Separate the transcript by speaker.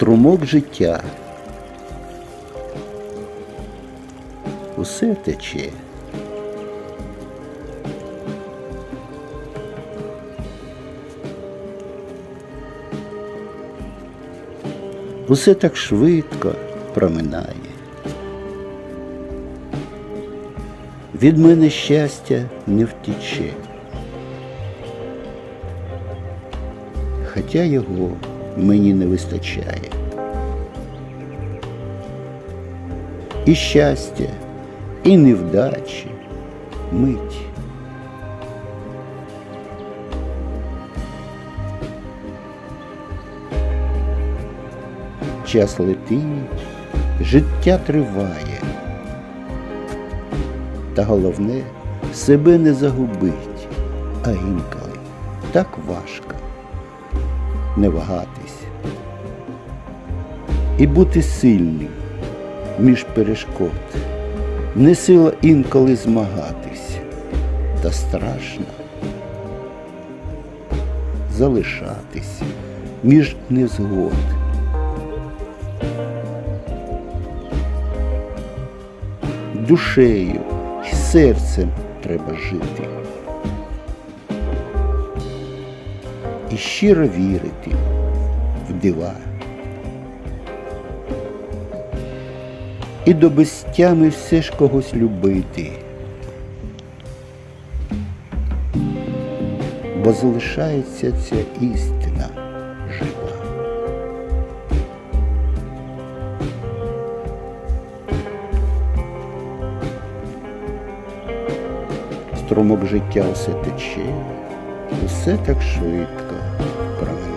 Speaker 1: струмок життя. Усе тече. Усе так швидко проминає. Від мене щастя не втіче. Хоча його мені не вистачає. І щастя, і невдачі, мить. Час летить, життя триває. Та головне себе не загубить, а інколи так важко не вагатись і бути сильним між перешкод. Не сила інколи змагатись, та страшно залишатись між незгод. Душею і серцем треба жити. І щиро вірити в дива. І до безтями все ж когось любити. Бо залишається ця істина жива. Струмок життя усе тече, усе так швидко проминає.